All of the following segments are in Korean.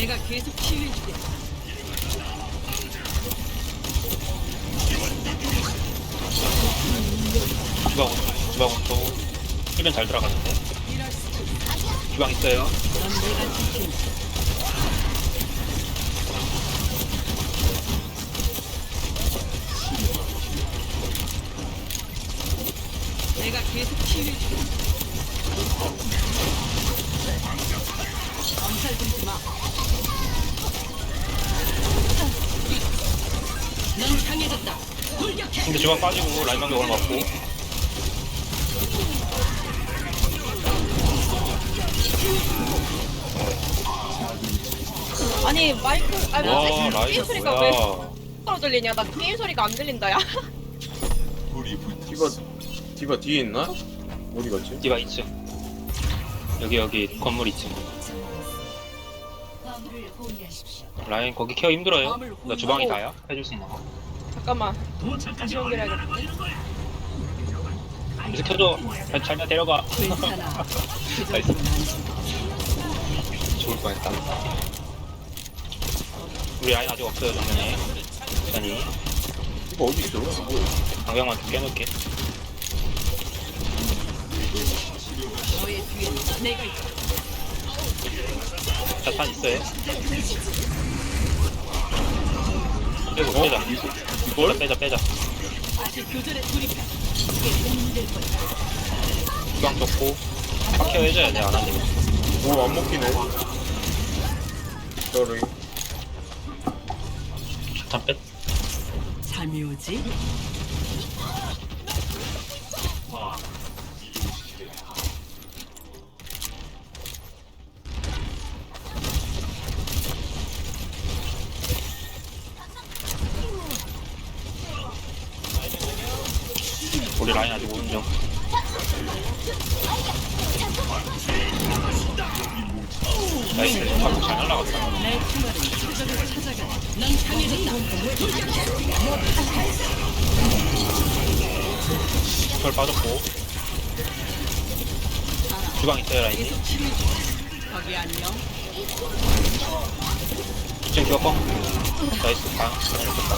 내가 계속 치유해줄게. 주방 주방 또 힐은 잘 들어가는데 주방 있어요 넌 내가 지킨다. 내가 계속 치유해줄게. 근데 주방 빠지고 라인 방벽 것 같고. 아니 마이크 아니 와 게임 라인 소리가 왜 뭐야. X로 들리냐? 나 게임 소리가 안 들린다 야. 디바 디바 뒤에 있나? 어디 갔지? 디바 2층 여기 여기 건물 2층 라인 거기 케어 힘들어요. 나 주방이 다야? 해줄 수 있나 봐. 잠깐만. 다시 연결해야겠다. 이제 켜줘. 잘- 잘 데려가. 나이스. 죽을 뻔했다. 우리 라인 아직 없어요 정면에. 아니 디바 어디 있어? 뭐야? 방향만 좀 깨놓게. 있다. 자탄 있어요 빼고 빼자 이걸? 빼자 빼자. 주방 좋고 케어 해줘야 돼안 하면 오안 먹히네. 저리. 자탄 뺐 잠이 오지? 나이스 방금 잘 날라갔다. 별 빠졌고 주방 있어요 라인. 거기 안녕. 2층 기어뻥 나이스 방 잘했다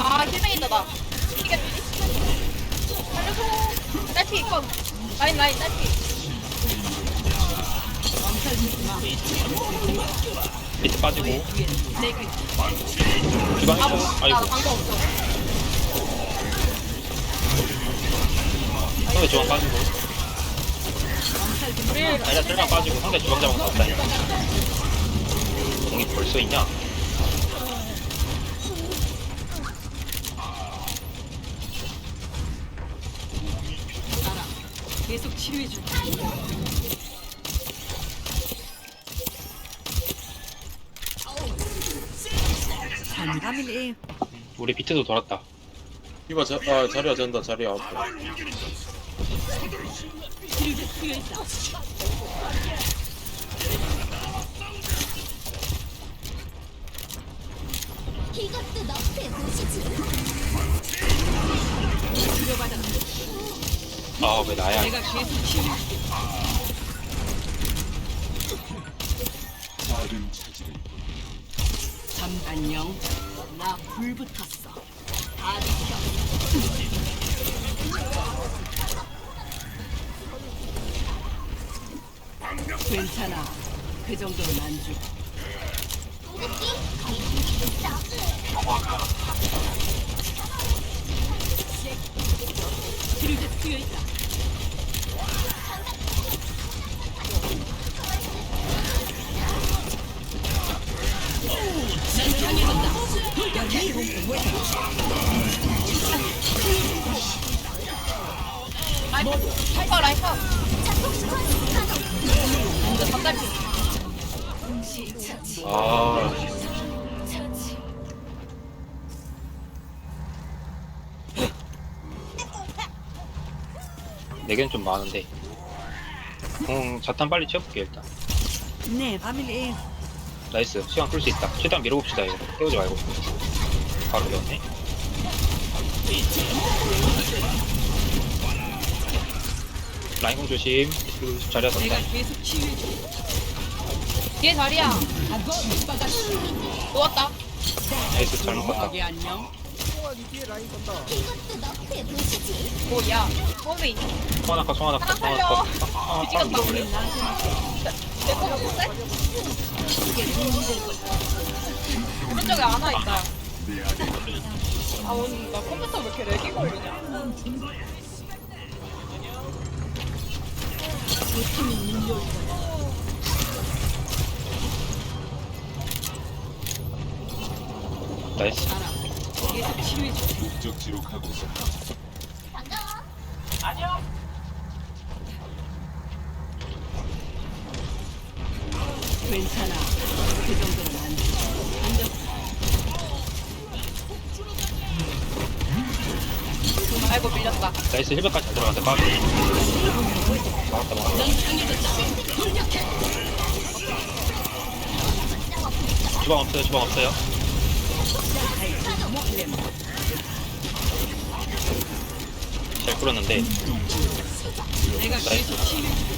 아 힐뱅이다 나 이게 살려줘 딸피 컷 라인 라인 딸피. 밑에 빠지고 나 아이고 상대 주방 빠지고 엄살 부리지 우리 마. 아니야 셀방 빠지고 상대 주방 잡은 거 없다 이거 공이 벌써 있냐. 계속 치료해줄게. 잠깐만요. 우리 비트도 돌았다 디바 자, 아 자리야 잔다 자리야 아파. 이것도 너프의 도시지. 치료받아. 아왜 나야 내가 계속. 잠 안녕. 나 불 붙었어. 다 비켜. 괜찮아. 그 정도는 안 줘. 치료제 투여했다. 난 강해졌다. 돌격해. 아. 내겐 좀 많은데. 음 자탄 빨리 채워볼게 일단. 네, 파밀리. 나이스 시간 끌 수 있다 최대한 밀어봅시다 이거 깨우지 말고 바로 되었네 라인공 조심 자리야 내가 섰다 계속 치유해줄게. 뒤에 자리야. 누웠다. 나이스 잘못 봤다 거기 안녕. 이것도 너프에 보시지. 뭐야? 꼬미. 송하나카 송하나카 하나 살려. 송하나카 아, 아, 아, 우리. 그래. 내거 못해? 오른쪽에 하나 있다. 아 오늘 나 컴퓨터 왜 이렇게 렉이 걸리냐? 나이스 목적지로 가고 있어. 반가워. 괜찮아. 그 정도는 안. 앉아. 아이고 밀렸다. 나이스 힐백까지 잘 들어갔다 까비 막았다 막았다 주방 없어요 주방 없어요 잘 끌었는데 내가 계속 치료해 줄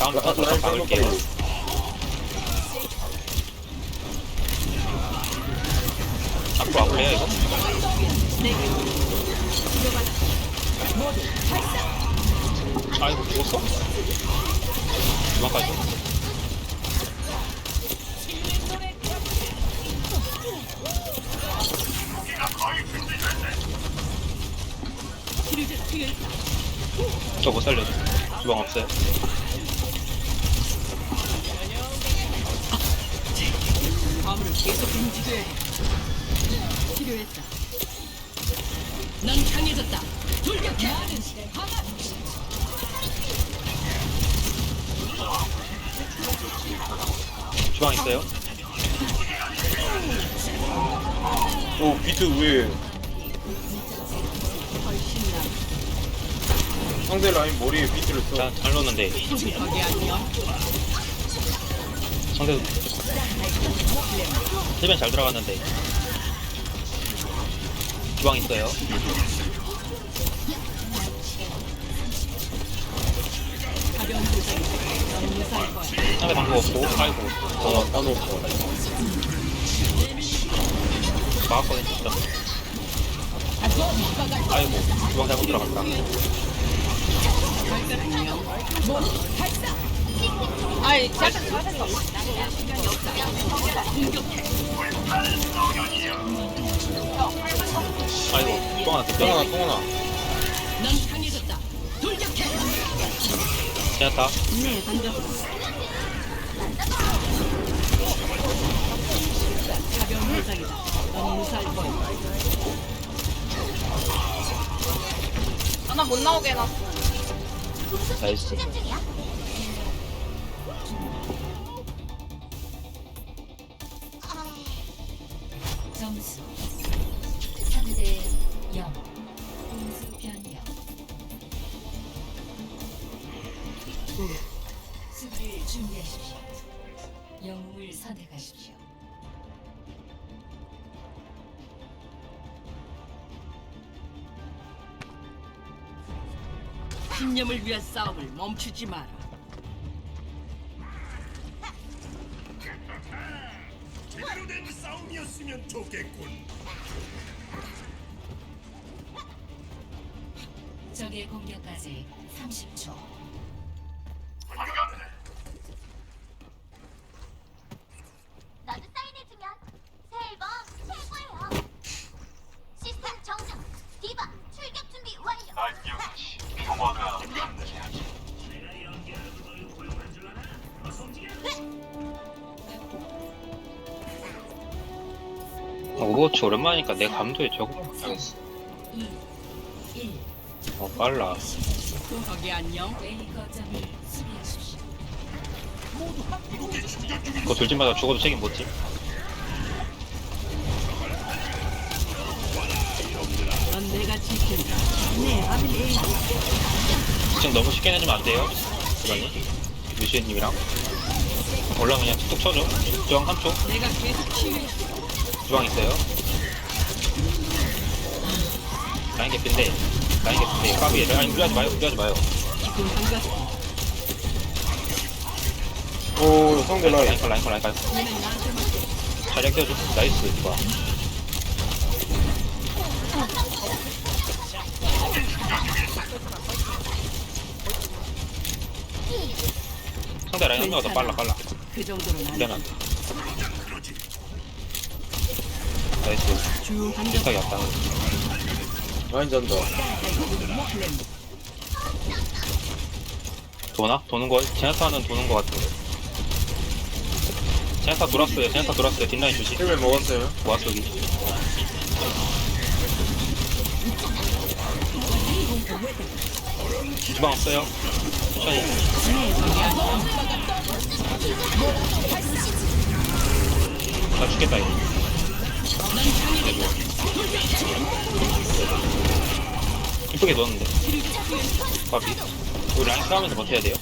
다음부터 아, 좀 박을게요. 앞으로 와볼래요 이거? 아이고 죽었어? 주방까지 치료제 필요했다. 저못 살려줘 주방 없어요 화물을 계속 움직여야 돼. 필요했다. 넌 강해졌다. 돌격해. 주방 있어요? 오 비트 훨씬 나. 상대 라인 머리에 비트를 써 자, 잘 넣었는데 안녕. 상대도 힐벤 잘 들어갔는데. 주방 있어요. 상대 방법 없고 아이고 어, 따놓고. 막았거든 진짜. 아이고 주방 잘못 들어갔다 아이 잘했어 잘했어. 아이고 또 하나 빼 통하나 넌 강해졌다. 돌격해. 지났다 네, 던졌어. 가벼운 부상이다. 넌 무사할 거야. 하나 못 나오게 해놨어. 나이스 영웅을 선택하십시오. 신념을 위한 싸움을 멈추지 마라. 적의 공격까지 30초 아, 오버워치 오랜만이니까 내 감도에 적응 2 1어 빨라. 그거 돌진마다 죽어도 책임 못지. 지금 너무 쉽게 내주면 안 돼요? 주방이 유시현님이랑? 올라오면 그냥 툭툭 쳐줘. 주방 3초 내가 계속 치유해. 주방 있어요? 라인 개핀데 라인 개핀데 까비 라인 무리하지 마요 무리하지 마요. 오 상대 라인. 라인 걸 라인 걸 라인 걸 자리 껴줘 나이스 이거. 상대 라인 한 명이 더 빨라 빨라. 그 정도는 안미안한 나이스. 비슷하게 왔다 라인 잔다 도나? 도는 거 제나타는 도는 거 같은데. 제나타 돌았어요 제나타 돌았어요. 뒷라인 조심. 힐을 먹었어요. 모아 속이 주방 없어요? 천천히. 나 죽겠다 이거 이쁘게 넣었는데. 바비. 우리 라인 싸우면서 버텨야 돼요.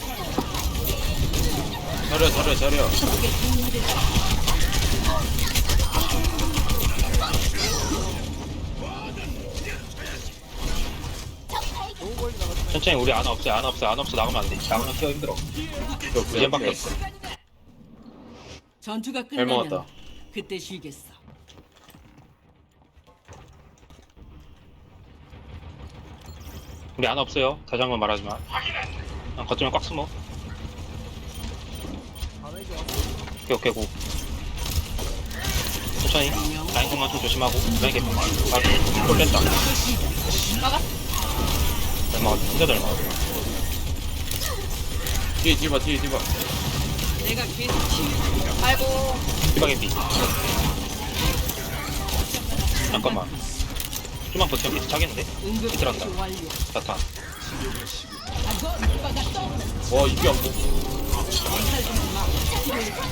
자리야 자리야 자리야 천천히 우리 안 없어요 안 없어요 안 없어 나가면 안돼. 나가면 키워 힘들어. 이젠밖에 없어. 전투가 잘 먹었다. 끝나면 그때 쉬겠어. 우리 안 없어요. 다시 한 번 말하지만 아, 거점에 꽉 숨어. 오케이 오케이 고. 천천히. 라인 공만 좀 조심하고. 라인 개아 꼴렸다. 막았어. 얼마 진짜 잘 막아 뒤에 디바 뒤에 디바 내가 계속 치유. 아이고. 희망의 비 잠깐만 좀만 버티면 비트 차겠는데? 완료. 자타 와 이게 안 먹어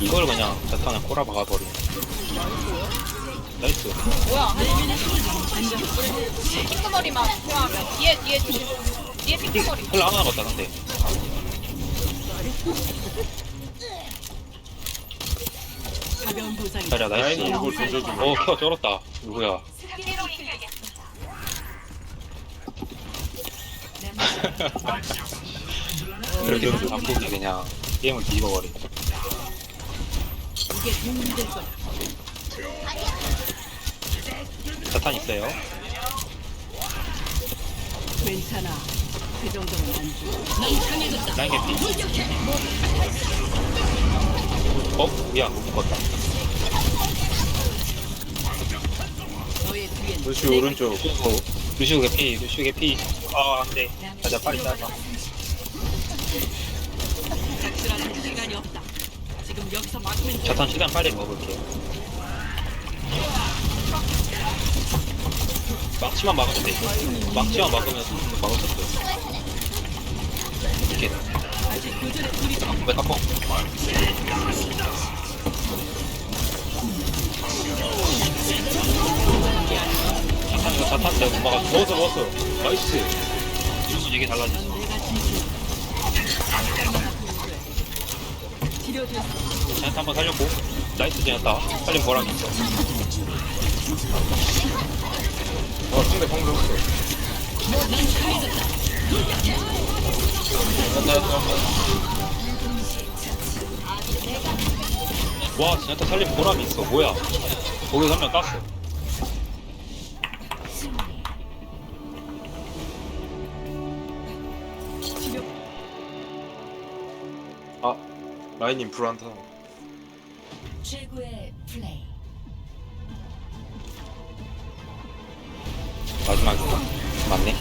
이걸 그냥 자탄에 꼬라 박아버리네 나이스 뭐야? 핑크머리만 필요하면 뒤에 뒤에 조심. 뒤에 핑크머리. 헬라 하나 남았다 상대 가벼운 부상이. 자리야 나이스 라인이 이걸 던져주네 오 케어 쩔었다 누구야 그렇게 바쁘게 그냥 게임을 뒤집어버리. 자탄 있어요 괜찮아. 그 정도는 안 줘. 난 강해졌다. 라인 개피 어? 미안 못 묶었다 너의 뒤엔 루시 오른쪽 루시우 개피 루시우 개피 아 안 돼 가자 빨리 따자 착실하는 시간이 없다. 지금 여기서 막으면 돼. 자탄 최대한 빨리 먹을게요 망치만 막으면 돼. 망치만 막으면 막을 수 없어요. 이렇게 아직 교전에 더왜 깜빡 내가 못 막았어 먹었어 먹었어. 나이스 이러면 이게 달라지지. 제한타 한번 살렸고. 나이스 제한타 살린 보람이 있어. 와 상대 방금 없어. 와 제한타 살린 보람이 있어. 뭐야? 거기서 한 명 땄어 아 라인님 불안타 최고의 플레이. 마지막인가? 맞네